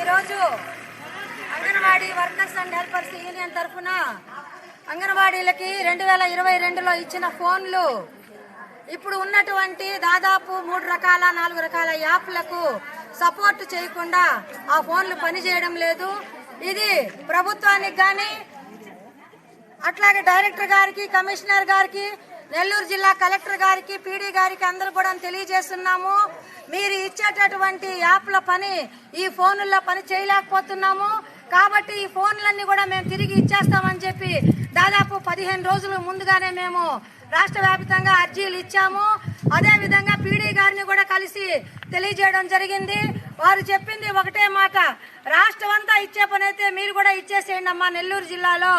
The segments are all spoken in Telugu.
ఈరోజు Anganwadi workers and helpers union తరఫున అంగన్వాడీలకి రెండు వేల ఇరవై రెండులో ఇచ్చిన ఫోన్లు. ఇప్పుడు ఉన్నటువంటి దాదాపు మూడు రకాల నాలుగు రకాల యాప్లకు సపోర్ట్ చేయకుండా ఆ ఫోన్లు పనిచేయడం లేదు. ఇది ప్రభుత్వానికి కానీ అట్లాగే డైరెక్టర్ గారికి కమిషనర్ గారికి నెల్లూరు జిల్లా కలెక్టర్ గారికి పీడీ గారికి అందరూ కూడా తెలియజేస్తున్నాము. మీరు ఇచ్చేటటువంటి యాప్ల పని ఈ ఫోనుల్లో పని చేయలేకపోతున్నాము. కాబట్టి ఈ ఫోన్లన్నీ కూడా మేము తిరిగి ఇచ్చేస్తామని చెప్పి దాదాపు పదిహేను రోజుల ముందుగానే మేము రాష్ట్ర వ్యాప్తంగా అర్జీలు ఇచ్చాము. అదేవిధంగా పీడీ గారిని కూడా కలిసి తెలియజేయడం జరిగింది. వారు చెప్పింది ఒకటే మాట. రాష్ట్రం అంతా ఇచ్చే పని అయితే మీరు కూడా ఇచ్చేసేయండి అమ్మా నెల్లూరు జిల్లాలో.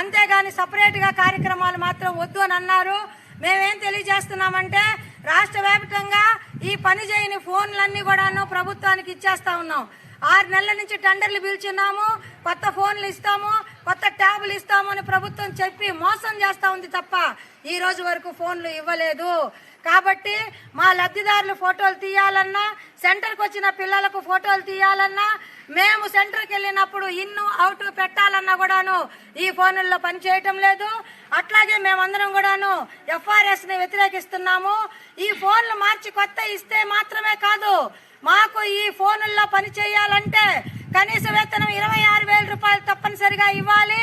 అంతేగాని సపరేట్గా కార్యక్రమాలు మాత్రం వద్దు అని అన్నారు. మేమేం తెలియజేస్తున్నామంటే రాష్ట్ర వ్యాప్తంగా ఈ పని చేయని ఫోన్లన్నీ కూడాను ప్రభుత్వానికి ఇచ్చేస్తా ఉన్నాం. ఆరు నెలల నుంచి టెండర్లు పిలుచున్నాము కొత్త ఫోన్లు ఇస్తాము కొత్త ట్యాబులు ఇస్తాము అని ప్రభుత్వం చెప్పి మోసం చేస్తా ఉంది తప్ప ఈ రోజు వరకు ఫోన్లు ఇవ్వలేదు. కాబట్టి మా లబ్ధిదారులు ఫోటోలు తీయాలన్నా సెంటర్కి వచ్చిన పిల్లలకు ఫోటోలు తీయాలన్నా మేము సెంటర్కి వెళ్ళినప్పుడు ఇన్ను అవుట్ పెట్టాలన్నా కూడాను ఈ ఫోన్లలో పనిచేయటం లేదు. అట్లాగే మేమందరం కూడాను ఎఫ్ఆర్ఎస్ని వ్యతిరేకిస్తున్నాము. ఈ ఫోన్లు మార్చి కొత్త ఇస్తే మాత్రమే కాదు ఈ ఫోనుల్లో పని చేయాలంటే కనీస వేతనం ఇరవై ఆరు వేల రూపాయలు తప్పనిసరిగా ఇవ్వాలి.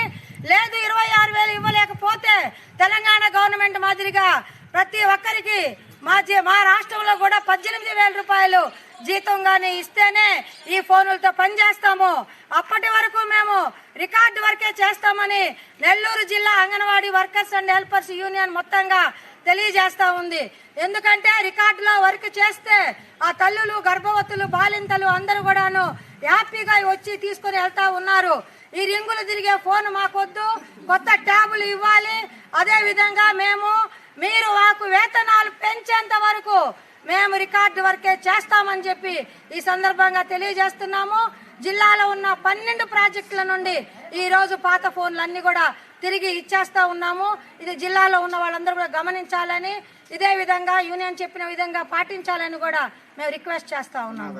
లేదు ఇరవై ఆరు వేలు ఇవ్వలేకపోతే తెలంగాణ గవర్నమెంట్ మాదిరిగా ప్రతి ఒక్కరికి మా మా రాష్ట్రంలో కూడా పద్దెనిమిది వేల రూపాయలు జీతంగానే ఇస్తేనే ఈ ఫోనులతో పనిచేస్తాము అప్పటి వరకు మేము రికార్డు వరకే చేస్తామని నెల్లూరు జిల్లా Anganwadi workers and helpers union మొత్తంగా తెలియజేస్తా ఉంది. ఎందుకంటే రికార్డులో వర్క్ చేస్తే ఆ తల్లులు గర్భవతులు బాలింతలు అందరూ కూడాను హ్యాపీగా వచ్చి తీసుకుని వెళ్తా ఉన్నారు. ఈ రింగులు తిరిగే ఫోన్ మాకొద్దు. కొత్త ట్యాబులు ఇవ్వాలి. అదే విధంగా మేము మీరు మాకు వేతనాలు పెంచేంత వరకు మేము రికార్డు వర్కే చేస్తామని చెప్పి ఈ సందర్భంగా తెలియజేస్తున్నాము. జిల్లాలో ఉన్న పన్నెండు ప్రాజెక్టుల నుండి ఈ రోజు పాత ఫోన్లు అన్ని కూడా తిరిగి ఇచ్చేస్తా ఉన్నాము. ఇది జిల్లాలో ఉన్న వాళ్ళందరూ కూడా గమనించాలని ఇదే విధంగా యూనియన్ చెప్పిన విధంగా పాటించాలని కూడా మేము రిక్వెస్ట్ చేస్తా ఉన్నాము.